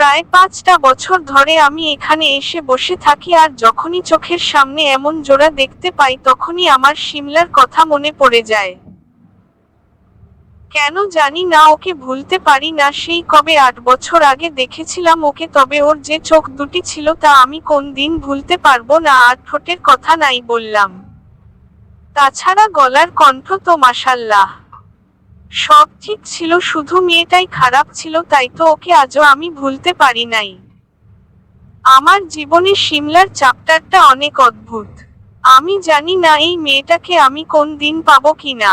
প্রায় পাঁচটা বছর ধরে আমি এখানে এসে বসে থাকি আর যখনই চোখের সামনে এমন জোড়া দেখতে পাই তখনই আমার সিমলার কথা মনে পড়ে যায়। কেন জানি না, ওকে ভুলতে পারি না। সেই কবে আট বছর আগে দেখেছিলাম ওকে, তবে ওর যে চোখ দুটি ছিল তা আমি কোন দিন ভুলতে পারব না আর ঠোঁটের কথা নাই বললাম। তাছাড়া গলার কণ্ঠ তো মাসাল্লাহ সব ঠিক ছিল, শুধু মেয়েটাই খারাপ ছিল, তাই তো ওকে আজও আমি ভুলতে পারি নাই। আমার জীবনে সিমলার চ্যাপ্টারটা অনেক অদ্ভুত। আমি জানি না এই মেয়েটাকে আমি কোন দিন পাবো কিনা,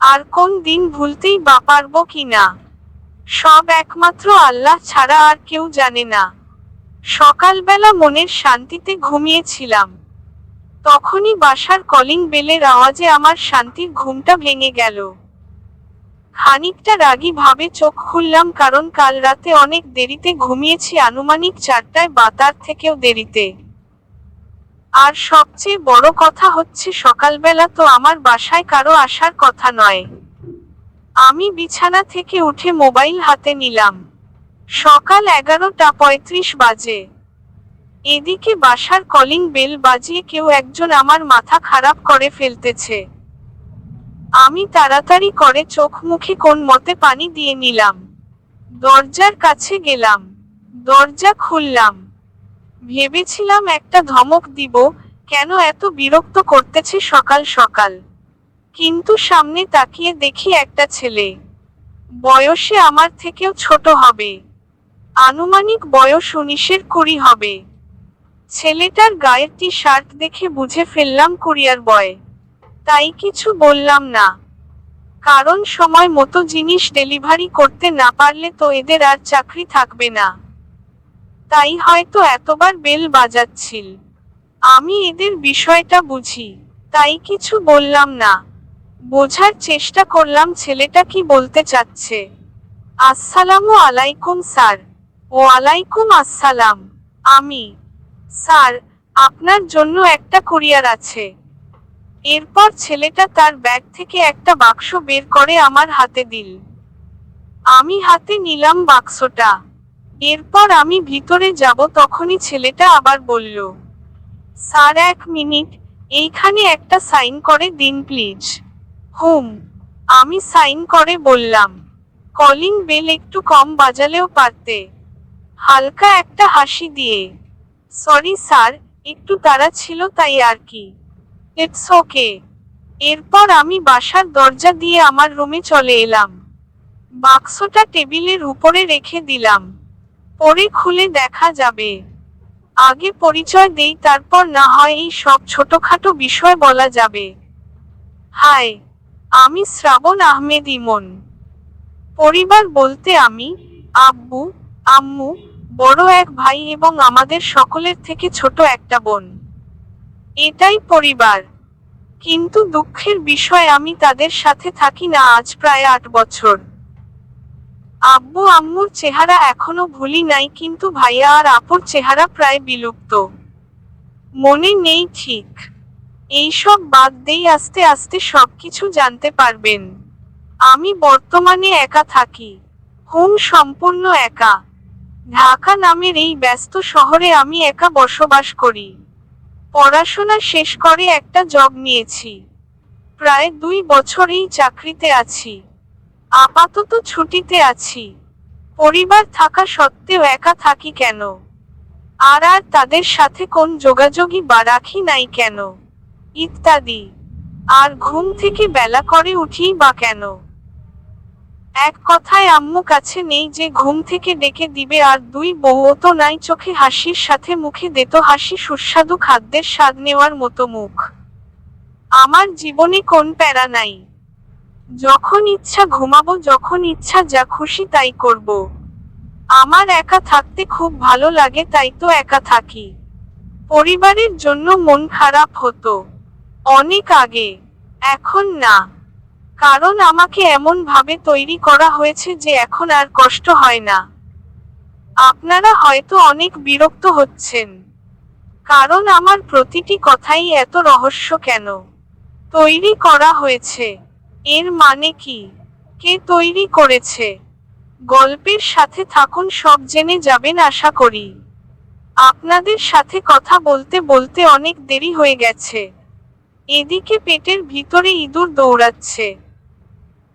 আর কোন দিন ভুলতেই বা পারব কিনা। সব একমাত্র আল্লাহ ছাড়া আর কেউ জানে না। সকালবেলা মনের শান্তিতে ঘুমিয়েছিলাম। তখনই বাসার কলিং বেলের আওয়াজে আমার শান্তির ঘুমটা ভেঙে গেল। খানিকটা রাগী ভাবে চোখ খুললাম কারণ কাল রাতে অনেক দেরিতে ঘুমিয়েছি আনুমানিক চারটায় বা তার থেকেও দেরিতে। আর সবচেয়ে বড় কথা হচ্ছে সকালবেলা তো আমার বাসায় কারও আসার কথা নয়। আমি বিছানা থেকে উঠে মোবাইল হাতে নিলাম। সকাল এগারোটা পঁয়ত্রিশ বাজে। এদিকে বাসার কলিং বেল বাজিয়ে কেউ একজন আমার মাথা খারাপ করে ফেলতেছে। আমি তাড়াতাড়ি করে চোখ মুখে কোন মতে পানি দিয়ে নিলাম। দরজার কাছে গেলাম। দরজা খুললাম। ভেবেছিলাম একটা ধমক দিব, কেন এত বিরক্ত করতেছে সকাল সকাল। কিন্তু সামনে তাকিয়ে দেখি একটা ছেলে। বয়সে আমার থেকেও ছোট হবে। আনুমানিক বয়স উনিশের কুড়ি হবে। ছেলেটার গায়ের টি শার্ট দেখে বুঝে ফেললাম কুরিয়ার বয়। তাই কিছু বললাম না। কারণ সময় মতো জিনিস ডেলিভারি করতে না পারলে তো এদের আর চাকরি থাকবে না। তাই হয়তো এতবার বেল বাজাচ্ছিল। আমি এদের বিষয়টা বুঝি, তাই কিছু বললাম না। বোঝার চেষ্টা করলাম ছেলেটা কি বলতে চাচ্ছে। আসসালামু আলাইকুম, স্যার। ও আলাইকুম আসসালাম। আমি, স্যার, আপনার জন্য একটা কুরিয়ার আছে। এরপর ছেলেটা তার ব্যাগ থেকে একটা বাক্স বের করে আমার হাতে দিল। আমি হাতে নিলাম বাক্সটা। এরপর আমি ভিতরে যাব তখনই ছেলেটা আবার বলল, স্যার, এক মিনিট। এইখানে একটা সাইন করে দিন, প্লিজ। হুম। আমি সাইন করে বললাম, কলিং বেল একটু কম বাজালেও পারতে। হালকা একটা হাসি দিয়ে, সরি স্যার, একটু তারা ছিল তাই আর কি। ইটস ওকে এরপর আমি বাসার দরজা দিয়ে আমার রুমে চলে এলাম। বাক্সটা টেবিলের উপরে রেখে দিলাম। পরে খুলে দেখা যাবে। আগে পরিচয় দেই, তারপর না হয় এই সব ছোটখাটো বিষয় বলা যাবে। হাই, আমি শ্রাবণ আহমেদ ইমন। পরিবার বলতে আমি, আব্বু, আম্মু, বড় এক ভাই এবং আমাদের সকলের থেকে ছোট একটা বোন। এটাই পরিবার। কিন্তু দুঃখের বিষয়, আমি তাদের সাথে থাকি না আজ প্রায় আট বছর। আব্বু, আম্মুর চেহারা এখনও ভুলি নাই, কিন্তু ভাইয়া আর আপুর চেহারা প্রায় বিলুপ্ত। মনে নেই ঠিক। এইসব বাদ দেই আস্তে আস্তে সবকিছু জানতে পারবেন। আমি বর্তমানে একা থাকি, হুম সম্পূর্ণ একা। ঢাকা নামের এই ব্যস্ত শহরে আমি একা বসবাস করি। পড়াশোনা শেষ করে একটা জব নিয়েছি। প্রায় দুই বছর এই চাকরিতে আছি। আপাতত ছুটিতে আছি। পরিবার থাকা সত্ত্বেও একা থাকি কেন? আর আর তাদের সাথে কোন যোগাযোগই বা রাখি নাই কেন? ইত্যাদি। আর ঘুম থেকে বেলা করে উঠি বা কেন? এক কথায় আম্মু কাছে নেই যে ঘুম থেকে ডেকে দিবে আর দুই বউও তো নাই চোখে হাসির সাথে মুখে দেতো হাসি সুস্বাদু খাদ্যের স্বাদ নেওয়ার মতো মুখ। আমার জীবনে কোন প্যারা নাই। যখন ইচ্ছা ঘুমাবো, যখন ইচ্ছা যা খুশি তাই করব। আমার একা থাকতে খুব ভালো লাগে, তাই তো একা থাকি। পরিবারের জন্য মন খারাপ হতো। অনেক আগে, এখন না। কারণ আমাকে এমন ভাবে তৈরি করা হয়েছে যে এখন আর কষ্ট হয় না। আপনারা হয়তো অনেক বিরক্ত হচ্ছেন। কারণ আমার প্রতিটি কথাই এত রহস্য কেন? তৈরি করা হয়েছে। এর মানে কি? কে তৈরি করেছে? গল্পের সাথে থাকুন, সব জেনে যাবেন, আশা করি। আপনাদের সাথে কথা বলতে বলতে অনেক দেরি হয়ে গেছে। এদিকে পেটের ভিতরে ইঁদুর দৌড়াচ্ছে।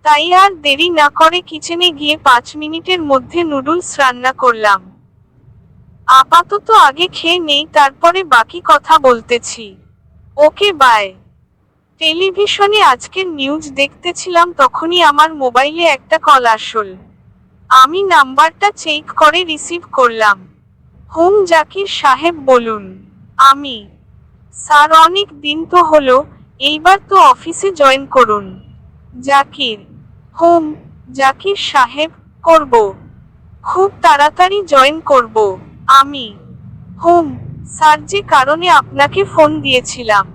তাই আর দেরি না করে কিচেনে গিয়ে পাঁচ মিনিটের মধ্যে নুডলস রান্না করলাম। আপাতত আগে খেয়ে নেই, তারপরে বাকি কথা বলতেছি। ওকে বাই টেলিভিশনে আজকের নিউজ দেখতেছিলাম, তখনই আমার মোবাইলে একটা কল আসল। আমি নাম্বারটা চেক করে রিসিভ করলাম। হুম, জাকির সাহেব বলুন, আমি। স্যার, অনেক দিন তো হলো, এইবার তো অফিসে জয়েন করুন। জাকির হুম, জাকির সাহেব করব। খুব তাড়াতাড়ি জয়েন করব। আমি। হুম, স্যার যে কারণে আপনাকে ফোন দিয়েছিলাম।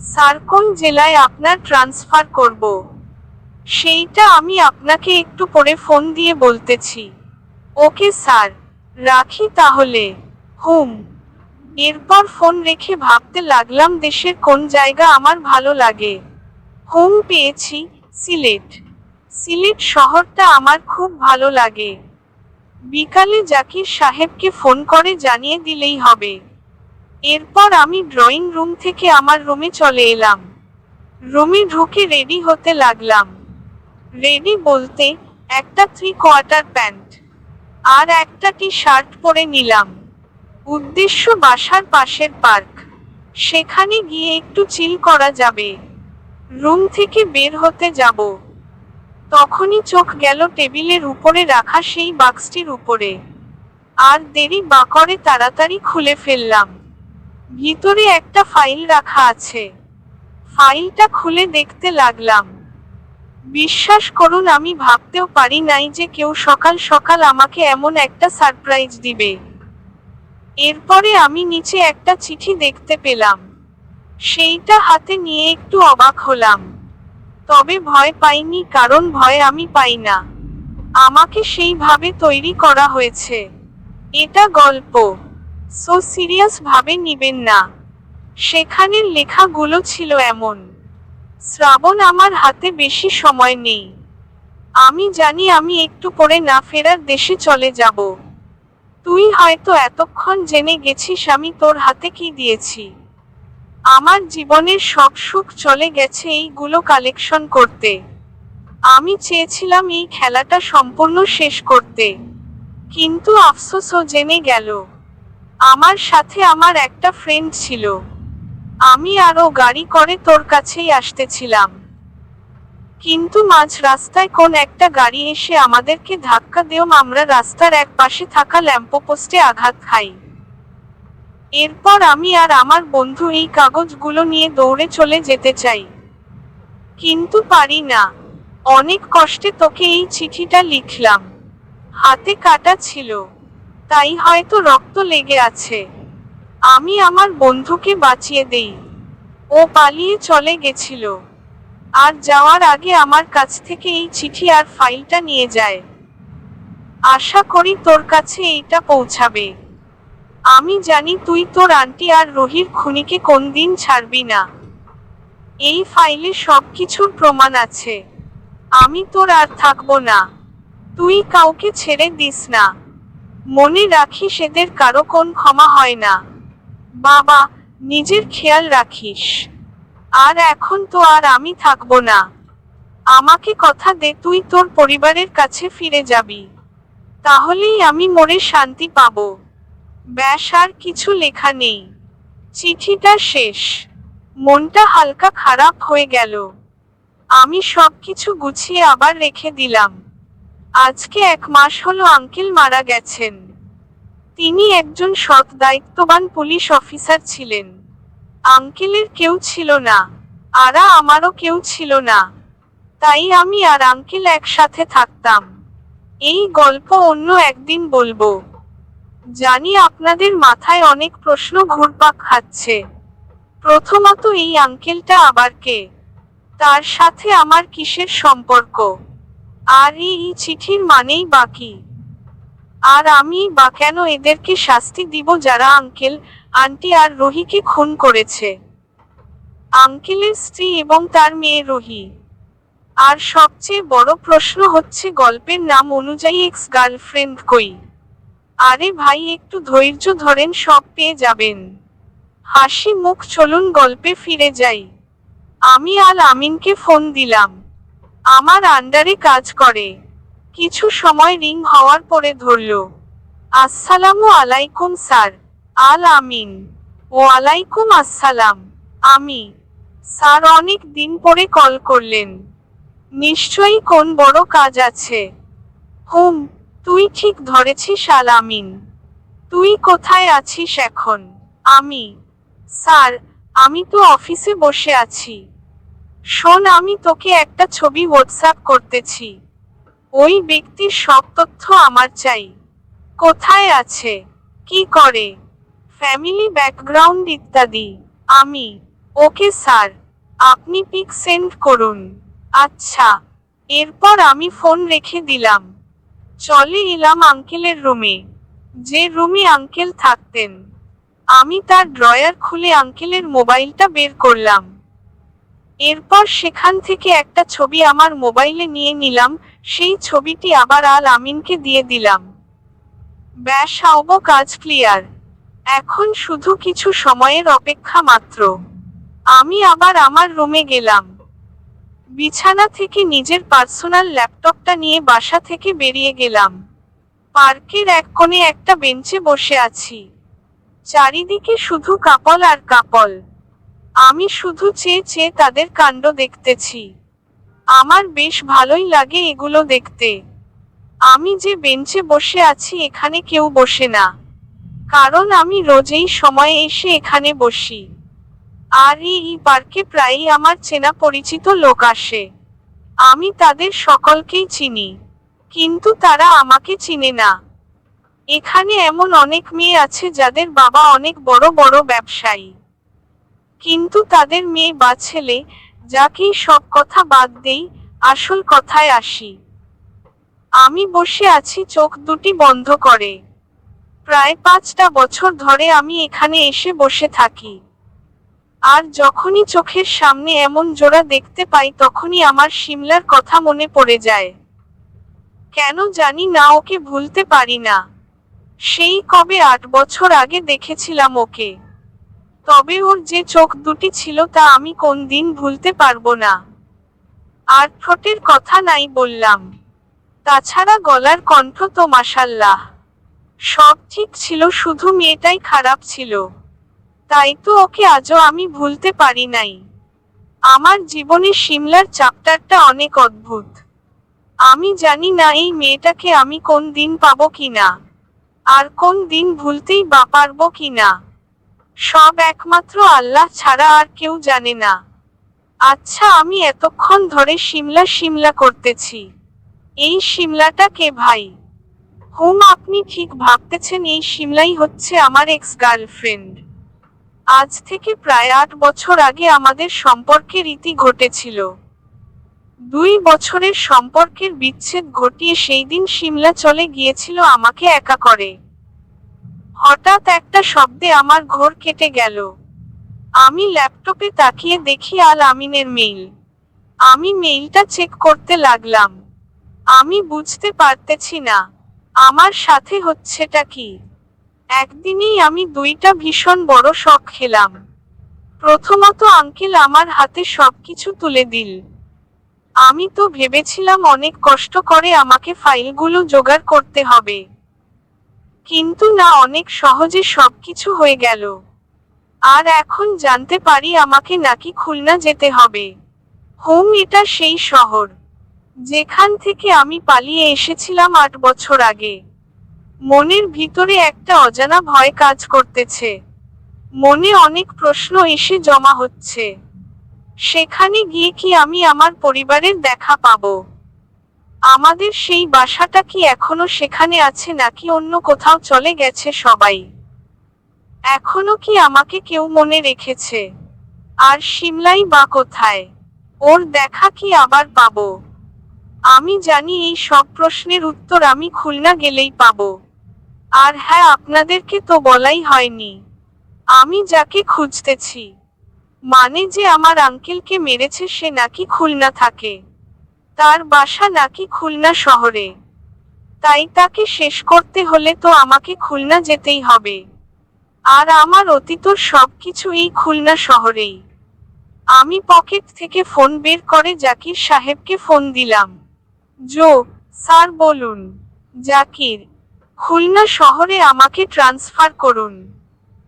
স্যার কোন জেলায় আপনার ট্রান্সফার করব? সেইটা আমি আপনাকে একটু পরে ফোন দিয়ে বলতেছি। ওকে স্যার, রাখি তাহলে। হুম। এরপর ফোন রেখে ভাবতে লাগলাম দেশের কোন জায়গা আমার ভালো লাগে। হুম, পেয়েছি সিলেট। সিলেট শহরটা আমার খুব ভালো লাগে। বিকালে জাকির সাহেবকে ফোন করে জানিয়ে দিলেই হবে। এরপর আমি ড্রয়িং রুম থেকে আমার রুমে চলে এলাম। রুমে ঢুকে রেডি হতে লাগলাম। রেডি বলতে একটা থ্রি কোয়ার্টার প্যান্ট আর একটা টি শার্ট পরে নিলাম। উদ্দেশ্য বাসার পাশের পার্ক। সেখানে গিয়ে একটু চিল করা যাবে। রুম থেকে বের হতে যাব। তখনই চোখ গেল টেবিলের উপরে রাখা সেই বাক্সটির উপরে। আর দেরি বা করে তাড়াতাড়ি খুলে ফেললাম। ভিতরে একটা ফাইল রাখা আছে। ফাইলটা খুলে দেখতে লাগলাম। বিশ্বাস করুন, আমি ভাবতেও পারি নাই যে কেউ সকাল সকাল আমাকে এমন একটা সারপ্রাইজ দিবে। এরপরে আমি নিচে একটা চিঠি দেখতে পেলাম। সেইটা হাতে নিয়ে একটু অবাক হলাম। তবে ভয় পাইনি, কারণ ভয় আমি পাই না। আমাকে সেইভাবে তৈরি করা হয়েছে। এটা গল্প। সো সিরিয়াস ভাবে নিবেন না। সেখানের লেখাগুলো ছিল এমন। শ্রাবণ আমার হাতে বেশি সময় নেই। আমি জানি আমি একটু পরে না ফেরার দেশে চলে যাব। তুই হয়তো এতক্ষণ জেনে গেছিস আমি তোর হাতে কি দিয়েছি। আমার জীবনের সব সুখ চলে গেছে এইগুলো কালেকশন করতে। আমি চেয়েছিলাম এই খেলাটা সম্পূর্ণ শেষ করতে। কিন্তু আফসোসও জেনে গেল, আমার সাথে আমার একটা ফ্রেন্ড ছিল। আমি আরও গাড়ি করে তোর কাছেই আসতেছিলাম। কিন্তু মাঝ রাস্তায় কোন একটা গাড়ি এসে আমাদেরকে ধাক্কা দেও আমরা রাস্তার এক পাশে থাকা ল্যাম্পপোস্টে আঘাত খাই। এরপর আমি আর আমার বন্ধু এই কাগজগুলো নিয়ে দৌড়ে চলে যেতে চাই। কিন্তু পারি না। অনেক কষ্টে তোকে এই চিঠিটা লিখলাম। হাতে কাটা ছিল। তাই হয়তো রক্ত লেগে আছে। আমি আমার বন্ধুকে বাঁচিয়ে দেই। ও পালিয়ে চলে গেছিল। আর যাওয়ার আগে আমার কাছ থেকে এই চিঠি আর ফাইলটা নিয়ে যায়। আশা করি তোর কাছে এইটা পৌঁছাবে। আমি জানি তুই তোর আন্টি আর রহির খুনিকে কোন দিন ছাড়বি না। এই ফাইলে সব কিছুর প্রমাণ আছে। আমি তোর আর থাকব না। তুই কাউকে ছেড়ে দিস না। মনে রাখিস এদের কারও কোন ক্ষমা হয় না। বাবা, নিজের খেয়াল রাখিস। আর এখন তো আর আমি থাকব না। আমাকে কথা দে, তুই তোর পরিবারের কাছে ফিরে যাবি। তাহলেই আমি মরে শান্তি পাবো। ব্যাস আর কিছু লেখা নেই। চিঠিটা শেষ। মনটা হালকা খারাপ হয়ে গেল। আমি সব কিছু গুছিয়ে আবার রেখে দিলাম। আজকে এক মাস হলো আঙ্কেল মারা গেছেন। তিনি একজন সৎ দায়িত্ববান পুলিশ অফিসার ছিলেন। আঙ্কেলের কেউ ছিল না, আরা আমারও কেউ ছিল না। তাই আমি আর আঙ্কেল একসাথে থাকতাম। এই গল্প অন্য একদিন বলব। জানি আপনাদের মাথায় অনেক প্রশ্ন ঘুরপাক খাচ্ছে। প্রথমত এই আঙ্কেলটা আবার কে? তার সাথে আমার কিসের সম্পর্ক? আর এই চিঠির মানেই বাকি আর আমি বা কেন এদেরকে শাস্তি দিব যারা আঙ্কেল, আন্টি আর রোহিকে খুন করেছে? আঙ্কেলের স্ত্রী এবং তার মেয়ে রোহি। আর সবচেয়ে বড় প্রশ্ন হচ্ছে গল্পের নাম অনুযায়ী এক্স গার্লফ্রেন্ড কই? আরে ভাই, একটু ধৈর্য ধরেন, সব পেয়ে যাবেন। হাসি মুখ চলুন, গল্পে ফিরে যাই। আমি আল আমিনকে ফোন দিলাম। আমার আন্ডারে কাজ করে। কিছু সময় রিং হওয়ার পরে ধরল, আসসালামু আলাইকুম স্যার, আল আমিন। ওয়ালাইকুম আসসালাম, আমি। স্যার অনেক দিন পরে কল করলেন, নিশ্চয়ই কোন বড় কাজ আছে? হুম তুই ঠিক ধরেছিস আল আমিন। তুই কোথায় আছিস এখন? আমি। স্যার, আমি তো অফিসে বসে আছি। শোন, আমি তোকে একটা ছবি হোয়াটসঅ্যাপ করতেছি। ওই ব্যক্তির সব তথ্য আমার চাই। কোথায় আছে? কি করে? ফ্যামিলি ব্যাকগ্রাউন্ড ইত্যাদি। আমি। ওকে, স্যার, আপনি পিক সেন্ড করুন। আচ্ছা এরপর আমি ফোন রেখে দিলাম। চলে এলাম আঙ্কেলের রুমে। যে রুমে আঙ্কেল থাকতেন, আমি তার ড্রয়ার খুলে আঙ্কেলের মোবাইলটা বের করলাম। এরপর সেখান থেকে একটা ছবি আমার মোবাইলে নিয়ে নিলাম, সেই ছবিটি আবার আল আমিনকে দিয়ে দিলাম। ব্যাস আওব কাজ ক্লিয়ার এখন শুধু কিছু সময়ের অপেক্ষা মাত্র। আমি আবার আমার রুমে গেলাম। বিছানা থেকে নিজের পার্সোনাল ল্যাপটপটা নিয়ে বাসা থেকে বেরিয়ে গেলাম। পার্কের এক কোণে একটা বেঞ্চে বসে আছি। চারিদিকে শুধু কাপল আর কাপল। আমি শুধু চেয়ে চেয়ে তাদের কাণ্ড দেখতেছি। আমার বেশ ভালোই লাগে এগুলো দেখতে। আমি যে বেঞ্চে বসে আছি এখানে কেউ বসে না। কারণ আমি রোজেই সময়ে এসে এখানে বসি। আর এই পার্কে প্রায়ই আমার চেনা পরিচিত লোক আসে। আমি তাদের সকলকেই চিনি, কিন্তু তারা আমাকে চিনে না। এখানে এমন অনেক মেয়ে আছে যাদের বাবা অনেক বড় বড় ব্যবসায়ী। কিন্তু তাদের মেয়ে বা ছেলে, যাকেই সব কথা বাদ দেই, আসল কথায় আসি। আমি বসে আছি চোখ দুটি বন্ধ করে। প্রায় পাঁচটা বছর ধরে আমি এখানে এসে বসে থাকি। আর যখনই চোখের সামনে এমন জোড়া দেখতে পাই, তখনই আমার সিমলার কথা মনে পড়ে যায়। কেন জানি না, ওকে ভুলতে পারি না। সেই কবে আট বছর আগে দেখেছিলাম ওকে। তবে ওর যে চোখ দুটি ছিল, তা আমি কোন দিন ভুলতে পারব না। আর ঠোঁটের কথা নাই বললাম। তাছাড়া গলার কণ্ঠ তো মাসাল্লাহ সব ঠিক ছিল, শুধু মেয়েটাই খারাপ ছিল। তাই তো ওকে আজও আমি ভুলতে পারি নাই। আমার জীবনে সিমলার চাপ্টারটা অনেক অদ্ভুত। আমি জানি না এই মেয়েটাকে আমি কোন দিন পাবো কিনা, আর কোন দিন ভুলতেই বা পারব কিনা। সব একমাত্র আল্লাহ ছাড়া আর কেউ জানে না। আচ্ছা আমি এতক্ষণ ধরে সিমলা সিমলা করতেছি। এই সিমলাটা কে ভাই? হুম, আপনি ঠিক ভাবতেছেন এই সিমলাই হচ্ছে আমার এক্স গার্লফ্রেন্ড আজ থেকে প্রায় আট বছর আগে আমাদের সম্পর্কের রীতি ঘটেছিল। দুই বছরের সম্পর্কের বিচ্ছেদ ঘটিয়ে সেই দিন সিমলা চলে গিয়েছিল আমাকে একা করে। হঠাৎ একটা শব্দে আমার ঘোর কেটে গেল। আমি ল্যাপটপে তাকিয়ে দেখি আল আমিনের মেইল। আমি মেইলটা চেক করতে লাগলাম। আমি বুঝতে পারতেছি না, আমার সাথে হচ্ছেটা কি? একদিনেই আমি দুইটা ভীষণ বড় শখ খেলাম। প্রথমত আঙ্কেল আমার হাতে সবকিছু তুলে দিল। আমি তো ভেবেছিলাম অনেক কষ্ট করে আমাকে ফাইলগুলো জোগাড় করতে হবে। কিন্তু না, অনেক সহজে সবকিছু হয়ে গেল। আর এখন জানতে পারি আমাকে নাকি খুলনা যেতে হবে। হোম এটা সেই শহর, যেখান থেকে আমি পালিয়ে এসেছিলাম আট বছর আগে। মনের ভিতরে একটা অজানা ভয় কাজ করতেছে। মনে অনেক প্রশ্ন এসে জমা হচ্ছে। সেখানে গিয়ে কি আমি আমার পরিবারের দেখা পাবো? আমাদের সেই বাসাটা কি এখনও সেখানে আছে নাকি অন্য কোথাও চলে গেছে সবাই? এখনও কি আমাকে কেউ মনে রেখেছে? আর সিমলাই বা কোথায়? ওর দেখা কি আবার পাবো? আমি জানি এই সব প্রশ্নের উত্তর আমি খুলনা গেলেই পাবো। আর হ্যাঁ আপনাদেরকে তো বলাই হয়নি। আমি যাকে খুঁজতেছি মানে যে আমার আঙ্কেলকে মেরেছে সে নাকি খুলনা থাকে, তার বাসা নাকি খুলনা শহরে। তাই তাকে শেষ করতে হলে তো আমাকে খুলনা যেতেই হবে। আর আমার অতীতর সবকিছু এই খুলনা শহরেই। আমি পকেট থেকে ফোন বের করে জাকির সাহেবকে ফোন দিলাম। জো, স্যার বলুন, জাকির খুলনা শহরে আমাকে ট্রান্সফার করুন।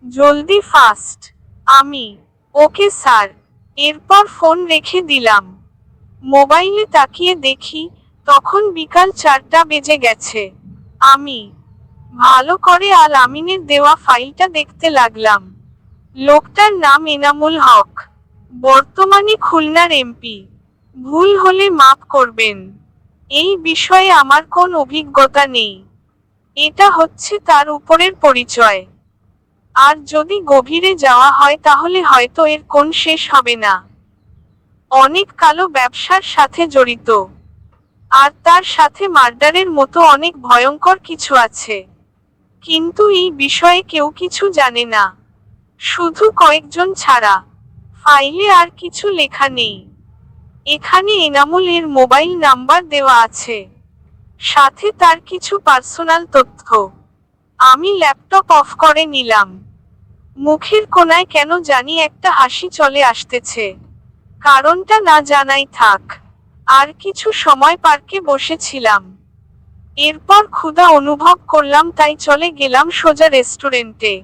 জলদি ফাস্ট আমি। Okay sir. এরপর ফোন রেখে দিলাম। মোবাইলে তাকিয়ে দেখি তখন বিকাল চারটা বেজে গেছে। আমি। ভালো করে আল আমিনের দেওয়া ফাইলটা দেখতে লাগলাম। লোকটার নাম এনামুল হক। বর্তমানে খুলনার এমপি। ভুল হলে মাফ করবেন। এই বিষয়ে আমার কোন অভিজ্ঞতা নেই। এটা হচ্ছে তার উপরের পরিচয়। আর যদি গভীরে যাওয়া হয় তাহলে হয়তো এর কোন শেষ হবে না। অনেক কালো ব্যবসার সাথে জড়িত। আর তার সাথে মার্ডারের মতো অনেক ভয়ঙ্কর কিছু আছে। কিন্তু এই বিষয়ে কেউ কিছু জানে না। শুধু কয়েকজন ছাড়া। ফাইলে আর কিছু লেখা নেই। এখানে এনামুল এর মোবাইল নাম্বার দেওয়া আছে। সাথে তার কিছু পার্সোনাল তথ্য। আমি ল্যাপটপ অফ করে নিলাম। মুখের কোনায় কেন জানি একটা হাসি চলে আসতেছে। কারণটা না জানাই থাক। আর কিছু সময় পার্কে বসেছিলাম। এরপর ক্ষুধা অনুভব করলাম তাই চলে গেলাম সোজা রেস্টুরেন্টে।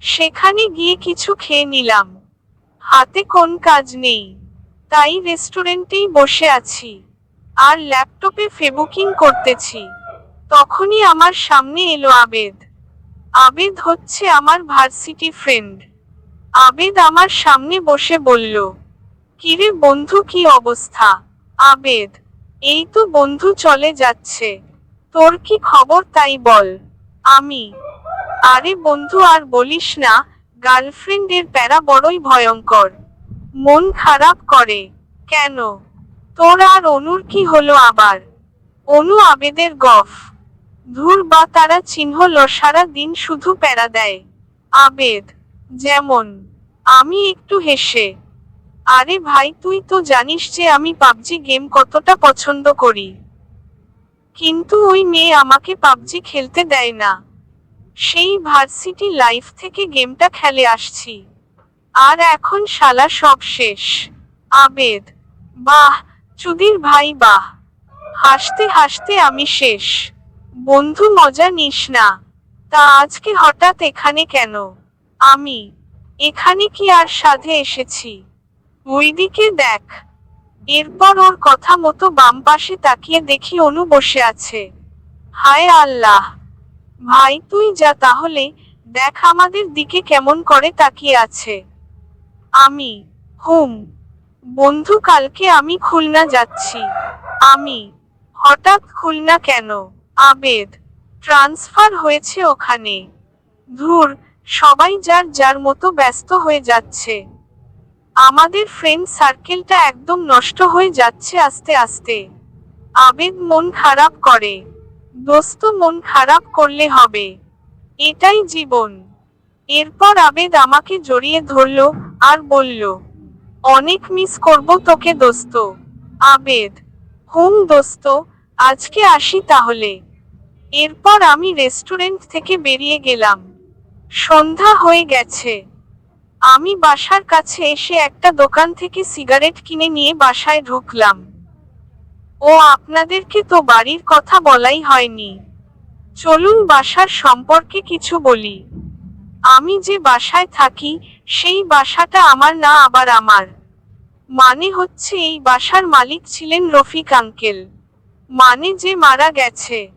সেখানে গিয়ে কিছু খেয়ে নিলাম। হাতে কোন কাজ নেই। তাই রেস্টুরেন্টেই বসে আছি। আর ল্যাপটপে ফেবুকিং করতেছি। তখনই আমার সামনে এলো আবেদ। আবেদ হচ্ছে আমার ভার্সিটি ফ্রেন্ড। আবেদ আমার সামনে বসে বলল, কিরে বন্ধু, কি অবস্থা? আবেদ, এই তো বন্ধু চলে যাচ্ছে। তোর কি খবর তাই বল, আমি? আরে বন্ধু, আর বলিস না, গার্লফ্রেন্ডের প্যারা বড়ই ভয়ঙ্কর। মন খারাপ করে। কেন? তোর আর অনুর কি হলো আবার অনু আবেদের গফ। ধুর বা তারা চিহ্ন সারা দিন শুধু প্যারা দেয়। আবেদ, যেমন, আমি একটু হেসে। আরে ভাই, তুই তো জানিস যে আমি পাবজি গেম কতটা পছন্দ করি। কিন্তু ওই মেয়ে আমাকে পাবজি খেলতে দেয় না। সেই ভার্সিটি লাইফ থেকে গেমটা খেলে আসছি। আর এখন শালা সব শেষ। আবেদ, বাহ চুদির ভাই, বাহ! হাসতে হাসতে আমি শেষ। বন্ধু মজা নিস না। তা আজকে হঠাৎ এখানে কেন? আমি, এখানে কি আর সাধে এসেছি? ওইদিকে দেখ। এরপর ওর কথা মতো বাম পাশে তাকিয়ে দেখি অনু বসে আছে। হায় আল্লাহ! ভাই তুই যা তাহলে দেখ আমাদের দিকে কেমন করে তাকিয়ে আছে। আমি, হুম বন্ধু, কালকে আমি খুলনা যাচ্ছি। আমি, হঠাৎ খুলনা কেন? আবেদ, ট্রান্সফার হয়েছে ওখানে। ধুর, সবাই যার যার মতো ব্যস্ত হয়ে যাচ্ছে। আমাদের ফ্রেন্ড সার্কেলটা একদম নষ্ট হয়ে যাচ্ছে আস্তে আস্তে। আবেদ মন খারাপ করে। দোস্ত, মন খারাপ করলে হবে। এটাই জীবন। এরপর আবেদ আমাকে জড়িয়ে ধরল আর বলল অনেক মিস করব তোকে দোস্ত। আবেদ, হুম দোস্ত, আজকে আসি তাহলে। এরপর আমি রেস্টুরেন্ট থেকে বেরিয়ে গেলাম। সন্ধ্যা হয়ে গেছে। আমি বাসার কাছে এসে একটা দোকান থেকে সিগারেট কিনে নিয়ে বাসায় ঢুকলাম। ও, আপনাদেরকে তো বাড়ির কথা বলাই হয়নি। চলুন বাসার সম্পর্কে কিছু বলি। আমি যে বাসায় থাকি, সেই বাসাটা আমার না আবার আমার। মানে হচ্ছে এই বাসার মালিক ছিলেন রফিক আঙ্কেল। মানে যে মারা গেছে।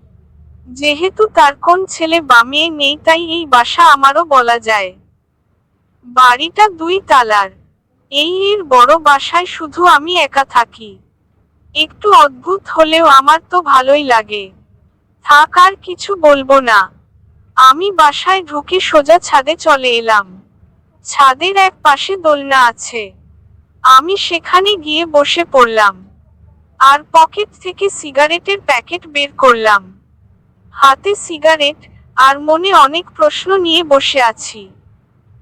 যেহেতু তার কোন ছেলে বামিয়ে নেই, তাই এই বাসা আমারও বলা যায়। বাড়িটা দুই তালার। এই এর বড় বাসায় শুধু আমি একা থাকি। একটু অদ্ভুত হলেও আমার তো ভালোই লাগে। থাক, আর কিছু বলব না। আমি বাসায় ঢুকে সোজা ছাদে চলে এলাম। ছাদের এক পাশে দোলনা আছে। আমি সেখানে গিয়ে বসে পড়লাম। আর পকেট থেকে সিগারেটের প্যাকেট বের করলাম। হাতে সিগারেট আর মনে অনেক প্রশ্ন নিয়ে বসে আছি।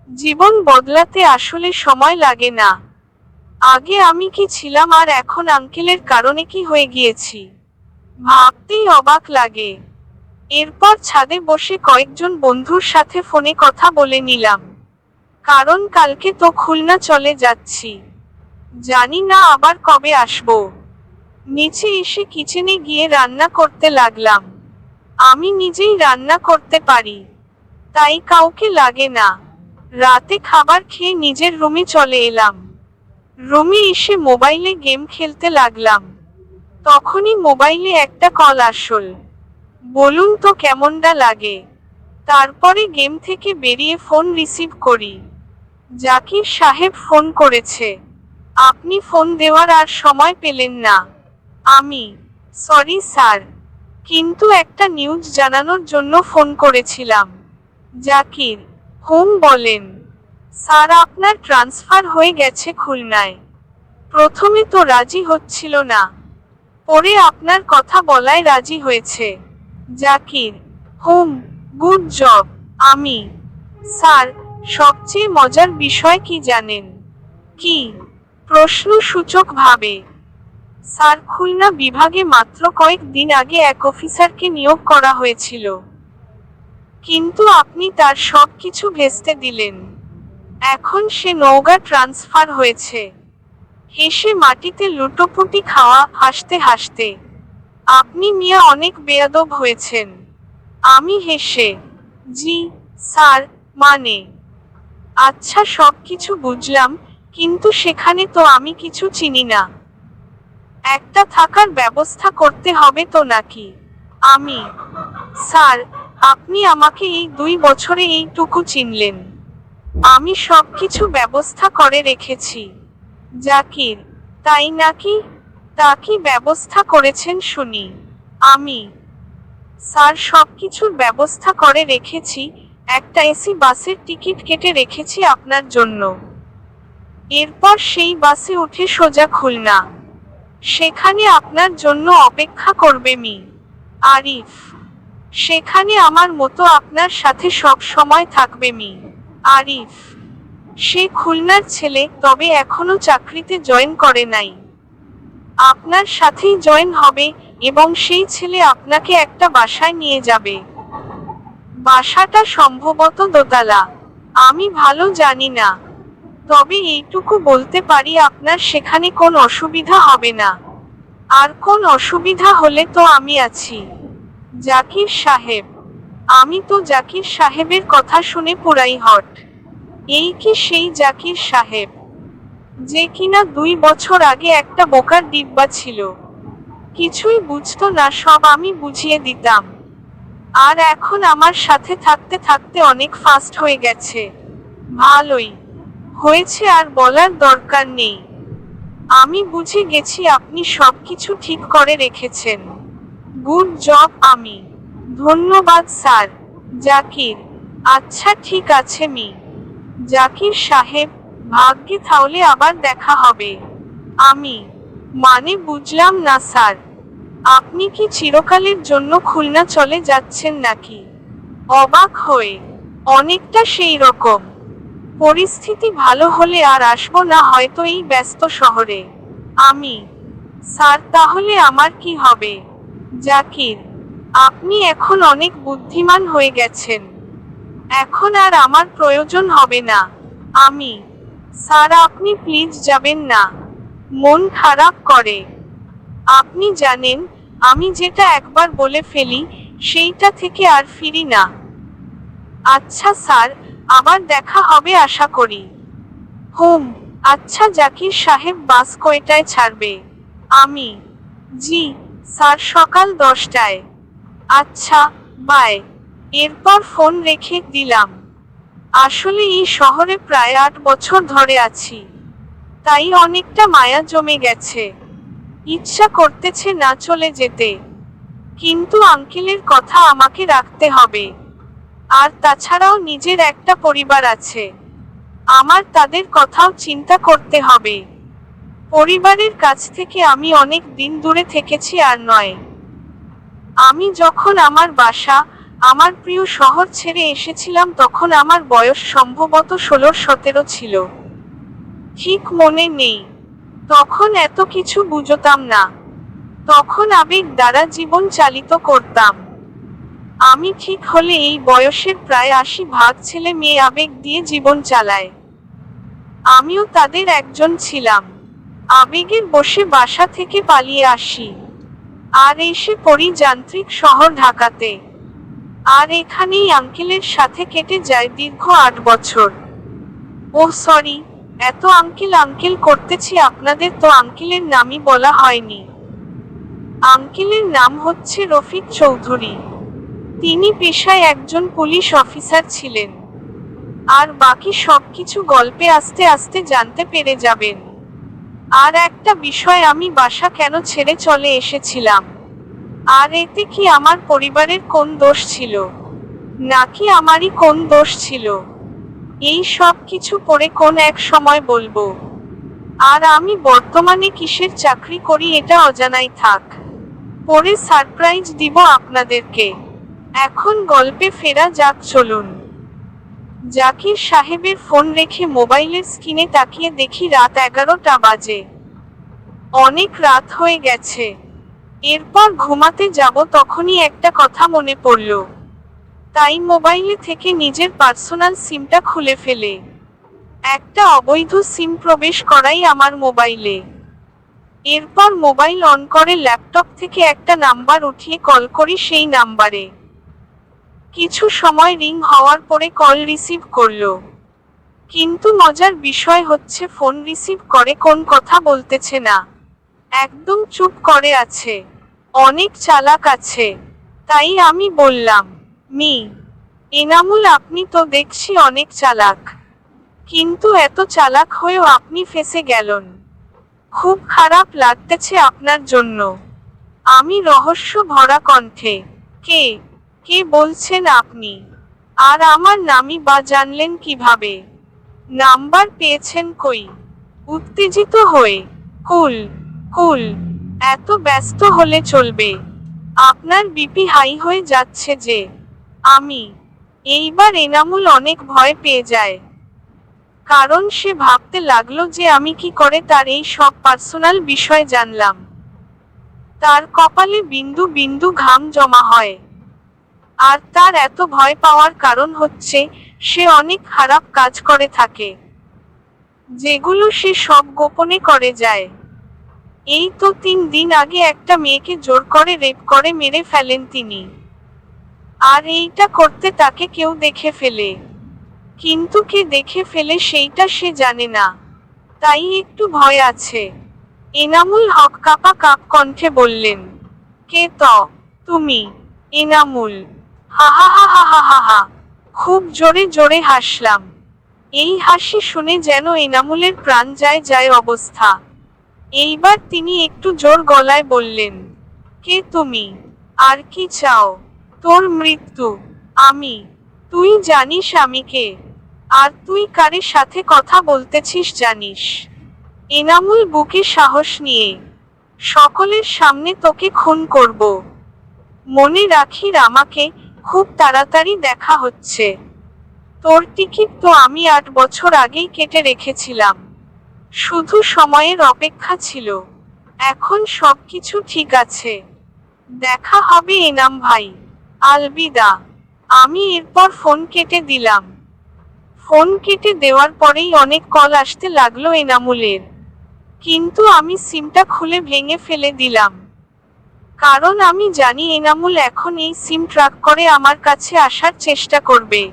জীবন বদলাতে আসলে সময় লাগে না। আগে আমি কি ছিলাম আর এখন আঙ্কেলের কারণে কি হয়ে গিয়েছি? ভাবতেই অবাক লাগে। এরপর ছাদে বসে কয়েকজন বন্ধুর সাথে ফোনে কথা বলে নিলাম। কারণ কালকে তো খুলনা চলে যাচ্ছি। জানি না আবার কবে আসব। নিচে এসে কিচেনে গিয়ে রান্না করতে লাগলাম। আমি নিজেই রান্না করতে পারি। তাই কাউকে লাগে না। রাতে খাবার খেয়ে নিজের রুমে চলে এলাম। রুমে এসে মোবাইলে গেম খেলতে লাগলাম। তখনই মোবাইলে একটা কল আসল। বলুন তো কেমনটা লাগে। তারপরে গেম থেকে বেরিয়ে ফোন রিসিভ করি। জাকির সাহেব ফোন করেছে। আপনি ফোন দেওয়ার আর সময় পেলেন না। আমি, সরি স্যার, কিন্তু একটা নিউজ জানানোর জন্য ফোন করেছিলাম। জাকির, হুম বলেন। স্যার, আপনার ট্রান্সফার হয়ে গেছে খুলনায়। প্রথমে তো রাজি হচ্ছিল না। পরে আপনার কথা বলায় রাজি হয়েছে। জাকির, হুম, গুড জব, আমি। স্যার, সবচেয়ে মজার বিষয় কি জানেন? কি? প্রশ্ন সূচক ভাবে। স্যার, খুলনা বিভাগে মাত্র কয়েক দিন আগে এক অফিসারকে নিয়োগ করা হয়েছিল। কিন্তু আপনি তার সব কিছু ভেস্তে দিলেন। এখন সে নৌগা ট্রান্সফার হয়েছে। হেসে মাটিতে লুটোপুটি খাওয়া, হাসতে হাসতে আপনি মিয়া অনেক বেয়াদব হয়েছেন। আমি হেসে, জি স্যার মানে। আচ্ছা সব কিছু বুঝলাম, কিন্তু সেখানে তো আমি কিছু চিনি না। একটা থাকার ব্যবস্থা করতে হবে তো নাকি? আমি, স্যার, আপনি আমাকে এই দুই বছরে এইটুকু চিনলেন। আমি সব কিছু ব্যবস্থা করে রেখেছি। জাকির, তাই নাকি? তা কি ব্যবস্থা করেছেন শুনি। আমি। স্যার সব কিছুর ব্যবস্থা করে রেখেছি। একটা এসি বাসের টিকিট কেটে রেখেছি আপনার জন্য। এরপর সেই বাসে উঠে সোজা খুলনা। সেখানে আপনার জন্য অপেক্ষা করবে মি। আরিফ। সেখানে আমার মতো আপনার সাথে সব সময় থাকবে মি। আরিফ। সে খুলনার ছেলে, তবে এখনও চাকরিতে জয়েন করে নাই। আপনার সাথেই জয়েন হবে এবং সেই ছেলে আপনাকে একটা বাসায় নিয়ে যাবে। বাসাটা সম্ভবত দোতলা। আমি ভালো জানি না। তবে এইটুকু বলতে পারি আপনার সেখানে কোন অসুবিধা হবে না। আর কোন অসুবিধা হলে তো আমি আছি। জাকির সাহেব, আমি তো জাকির সাহেবের কথা শুনে পুরাই হট। এই কি সেই জাকির সাহেব? যে কিনা দুই বছর আগে একটা বোকার ডিব্বা ছিল। কিছুই বুঝতো না, সব আমি বুঝিয়ে দিতাম। আর এখন আমার সাথে থাকতে থাকতে অনেক ফাস্ট হয়ে গেছে। ভালোই। হয়েছে আর বলার দরকার নেই। আমি বুঝে গেছি আপনি সবকিছু ঠিক করে রেখেছেন। গুড জব আমি। ধন্যবাদ স্যার। জাকির। আচ্ছা ঠিক আছে মি। জাকির সাহেব ভাগ্যে তাহলে আবার দেখা হবে। আমি মানে বুঝলাম না স্যার। আপনি কি চিরকালের জন্য খুলনা চলে যাচ্ছেন নাকি? অবাক হয়ে, অনেকটা সেই রকম। পরিস্থিতি ভালো হলে আর আসব না হয়তো এই ব্যস্ত শহরে। আমি, স্যার তাহলে আমার কি হবে? জাকির, আপনি এখন অনেক বুদ্ধিমান হয়ে গেছেন। এখন আর আমার প্রয়োজন হবে না। আমি স্যার, আপনি প্লিজ যাবেন না। মন খারাপ করে। আপনি জানেন, আমি যেটা একবার বলে ফেলি, সেইটা থেকে আর ফিরি না। আচ্ছা স্যার, আবার দেখা হবে আশা করি। হুম আচ্ছা জাকির সাহেব বাস কয়টায় ছাড়বে? আমি। জি, স্যার, সকাল দশটায়। আচ্ছা বাই। এরপর ফোন রেখে দিলাম। আসলে এই শহরে প্রায় আট বছর ধরে আছি। তাই অনেকটা মায়া জমে গেছে। ইচ্ছা করতেছে না চলে যেতে। কিন্তু আঙ্কেলের কথা আমাকে রাখতে হবে। আর তাছাড়াও নিজের একটা পরিবার আছে। আমার তাদের কথাও চিন্তা করতে হবে। পরিবারের কাছ থেকে আমি অনেক দিন দূরে থেকেছি আর নয়। আমি যখন আমার বাসা আমার প্রিয় শহর ছেড়ে এসেছিলাম তখন আমার বয়স সম্ভবত ষোলো সতেরো ছিল। ঠিক মনে নেই। তখন এত কিছু বুঝতাম না। তখন আবেগ দ্বারা জীবন চালিত করতাম। আমি ঠিক হলে এই বয়সের প্রায় আশি ভাগ ছেলে মেয়ে আবেগ দিয়ে জীবন চালায়। আমিও তাদের একজন ছিলাম। আবেগের বসে বাসা থেকে পালিয়ে আসি। আর এসে পড়ি যান্ত্রিক শহর ঢাকাতে। আর এখানেই আঙ্কেলের সাথে কেটে যায় দীর্ঘ আট বছর। ও সরি, এত আঙ্কেল আঙ্কেল করতেছি, আপনাদের তো আঙ্কেলের নামই বলা হয়নি। আঙ্কেলের নাম হচ্ছে রফিক চৌধুরী। তিনি পেশায় একজন পুলিশ অফিসার ছিলেন। আর বাকি সবকিছু গল্পে আস্তে আস্তে জানতে পেরে যাবেন। আর একটা বিষয় আমি বাসা কেন ছেড়ে চলে এসেছিলাম। আর এতে কি আমার পরিবারের কোন দোষ ছিল? নাকি আমারই কোন দোষ ছিল? এই সব কিছু পরে কোন এক সময় বলব। আর আমি বর্তমানে কিসের চাকরি করি এটা অজানাই থাক। পরে সারপ্রাইজ দিব আপনাদেরকে। এখন গল্পে ফেরা যাক, চলুন। জাকির সাহেবের ফোন রেখে মোবাইলের স্ক্রিনে তাকিয়ে দেখি রাত এগারোটা বাজে। অনেক রাত হয়ে গেছে। এরপর ঘুমাতে যাব তখনই একটা কথা মনে পড়ল। তাই মোবাইলে থেকে নিজের পার্সোনাল সিমটা খুলে ফেলে। একটা অবৈধ সিম প্রবেশ করাই আমার মোবাইলে। এরপর মোবাইল অন করে ল্যাপটপ থেকে একটা নাম্বার উঠিয়ে কল করি সেই নাম্বারে। কিছু সময় রিং হওয়ার পরে কল রিসিভ করল। কিন্তু মজার বিষয় হচ্ছে ফোন রিসিভ করে কোন কথা বলতেছে না। একদম চুপ করে আছে। অনেক চালাক আছে, তাই আমি বললাম, মি, এনামুল আপনি তো দেখছি অনেক চালাক। কিন্তু এত চালাক হয়েও আপনি ফেসে গেলেন। খুব খারাপ লাগতেছে আপনার জন্য। আমি রহস্য ভরা কণ্ঠে, কে কে বলছেন আপনি? আর আমার নামই বা জানলেন কীভাবে? নাম্বার পেয়েছেন কই? উত্তেজিত হয়ে, কুল কুল এত ব্যস্ত হলে চলবে। আপনার বিপি হাই হয়ে যাচ্ছে যে। আমি, এইবার এনামুল অনেক ভয় পেয়ে যায়। কারণ সে ভাবতে লাগল যে আমি কি করে তার এই সব পার্সোনাল বিষয় জানলাম। তার কপালে বিন্দু বিন্দু ঘাম জমা হয়। আর তার এত ভয় পাওয়ার কারণ হচ্ছে সে অনেক খারাপ কাজ করে থাকে। যেগুলো সে সব গোপনে করে যায়। এই তো তিন দিন আগে একটা মেয়েকে জোর করে রেপ করে, মেরে ফেলেন তিনি। আর এইটা করতে তাকে কেউ দেখে ফেলে। কিন্তু কে দেখে ফেলে সেইটা সে জানে না। তাই একটু ভয় আছে। এনামুল হক কাপা কাপ কণ্ঠে বললেন, কে ত? তুমি? এনামুল। হা হা হা হা হা হা খুব জোরে জোরে হাসলাম। এই হাসি শুনে যেন এনামুলের প্রাণ যায় যায় অবস্থা। এইবার তিনি একটু জোর গলায় বললেন, কে তুমি? আর কি চাও? তোর মৃত্যু। আমি। তুই জানিস আমি কে। আর তুই কারের সাথে কথা বলতেছিস জানিস। এনামুল বুকে সাহস নিয়ে, সকলের সামনে তোকে খুন করব। মনে রাখির আমাকে খুব তাড়াতাড়ি দেখা হচ্ছে। তোর টিকিট তো আমি আট বছর আগেই কেটে রেখেছিলাম। শুধু সময়ের অপেক্ষা ছিল। এখন সবকিছু ঠিক আছে। দেখা হবে এনাম ভাই। আলবিদা। আমি এরপর ফোন কেটে দিলাম। ফোন কেটে দেওয়ার পরেই অনেক কল আসতে লাগল এনামুলের। কিন্তু আমি সিমটা খুলে ভেঙে ফেলে দিলাম। কারণ আমি জানি এনামুল এখন এই সিম ট্রাক করে আমার কাছে আসার চেষ্টা করবে।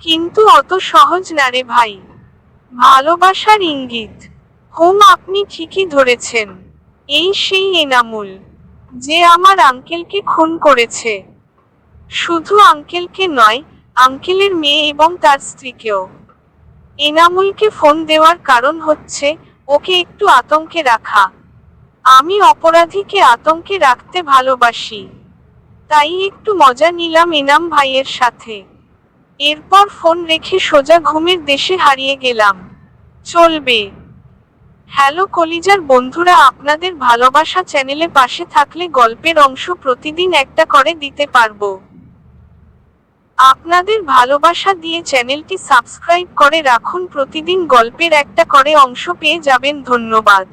কিন্তু অত সহজ না রে ভাই। ভালোবাসার ইঙ্গিত। হোম, আপনি ঠিকই ধরেছেন। এই সেই এনামুল, যে আমার আঙ্কেলকে খুন করেছে। শুধু আঙ্কেলকে নয়, আঙ্কেলের মেয়ে এবং তার স্ত্রীকেও। এনামুলকে ফোন দেওয়ার কারণ হচ্ছে, ওকে একটু আতঙ্কে রাখা। আমি অপরাধীকে আতঙ্কে রাখতে ভালোবাসি। তাই একটু মজা নিলাম এনাম ভাইয়ের সাথে। এরপর ফোন রেখে সোজা ঘুমের দেশে হারিয়ে গেলাম। চলবে। হ্যালো কলিজার বন্ধুরা, আপনাদের ভালোবাসা চ্যানেলে পাশে থাকলে গল্পের অংশ প্রতিদিন একটা করে দিতে পারব। আপনাদের ভালোবাসা দিয়ে চ্যানেলটি সাবস্ক্রাইব করে রাখুন। প্রতিদিন গল্পের একটা করে অংশ পেয়ে যাবেন। ধন্যবাদ।